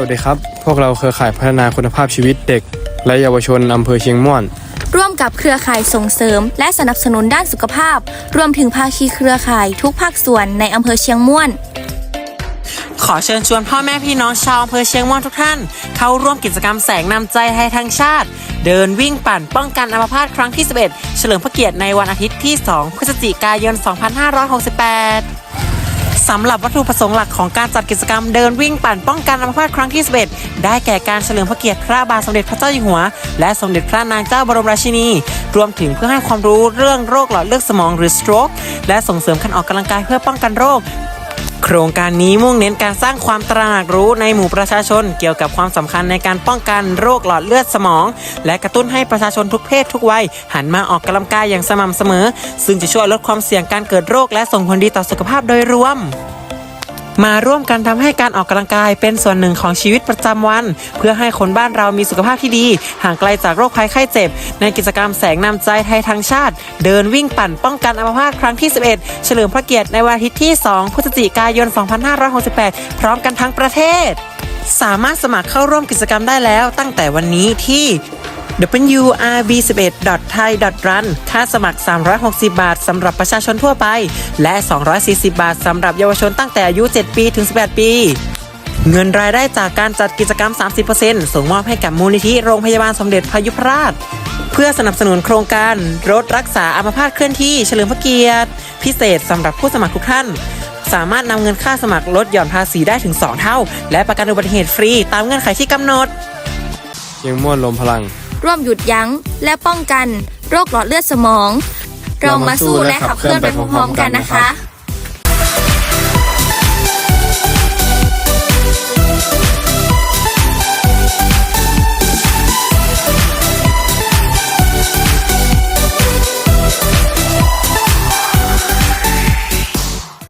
วัสดีครับ พวกเราเครือข่ายพัฒนาคุณภาพชีวิตเด็ก และเยาวชนอำเภอเชียงม่วน ร่วมกับเครือข่ายส่งเสริม และสนับสนุนด้านสุขภาพ รวมถึงภาคีเครือข่ายทุกภาคส่วนในอำเภอเชียงม่วน ขอเชิญชวนพ่อแม่พี่น้องชาวอำเภอเชียงม่วนทุกท่าน เข้าร่วมกิจกรรมแสงนำใจให้ทั้งชาติ เดินวิ่งปั่นป้องกันอัมพาตครั้งที่ 11 เฉลิมพระเกียรติในวันอาทิตย์ที่ 2 พฤศจิกายน 2568 สำหรับวัตถุประสงค์หลักของการจัดกิจกรรมเดินวิ่งปั่นป้องกันอัมพาตครั้งที่ 11 ได้แก่การเฉลิมพระเกียรติพระบาทสมเด็จพระเจ้าอยู่หัว และสมเด็จพระนางเจ้าบรมราชินี รวมถึงเพื่อให้ความรู้เรื่องโรคหลอดเลือดสมองหรือ stroke และส่งเสริมการออกกำลังกายเพื่อป้องกันโรคโครงการนี้มุ่งเน้นการสร้างความตระหนักรู้ในหมู่ประชาชน เกี่ยวกับความสำคัญในการป้องกันโรคหลอดเลือดสมอง และกระตุ้นให้ประชาชนทุกเพศทุกวัย หันมาออกกำลังกายอย่างสม่ำเสมอ ซึ่งจะช่วยลดความเสี่ยงการเกิดโรคและส่งผลดีต่อสุขภาพโดยรวม มาร่วมกันทำให้การออกกำลังกายเป็นส่วนหนึ่งของชีวิตประจำวัน เพื่อให้คนบ้านเรามีสุขภาพที่ดี ห่างไกลจากโรคภัยไข้เจ็บ ในกิจกรรมแสงนำใจไทยทางชาติ เดินวิ่งปั่นป้องกันอัมพาตครั้งที่ 11 เฉลิมพระเกียรติในวันอาทิตย์ที่ 2 พฤศจิกายน 2568 พร้อมกันทั้งประเทศ สามารถสมัครเข้าร่วมกิจกรรมได้แล้วตั้งแต่วันนี้ที่ wrb11.thai.run ค่าสมัคร 360 บาทสำหรับประชาชนทั่วไป และ 240 บาทสำหรับเยาวชนตั้งแต่อายุ 7 ปีถึง 18 ปี เงินรายได้จากการจัดกิจกรรม 30%ส่งมอบให้กับมูลนิธิโรงพยาบาลสมเด็จพยุพราช เพื่อสนับสนุนโครงการรถรักษาอัมพาตเคลื่อนที่เฉลิมพระเกียรติ พิเศษสำหรับผู้สมัครทุกท่านสามารถนำเงินค่าสมัครลดหย่อนภาษีได้ถึง 2 เท่า และประกันอุบัติเหตุฟรีตามเงื่อนไขที่กำหนดเชียงม่วนลมพลัง ร่วมหยุดยั้ง และป้องกัน โรคหลอดเลือดสมอง เรามาสู้และขับเคลื่อนไปพร้อมๆกันนะคะ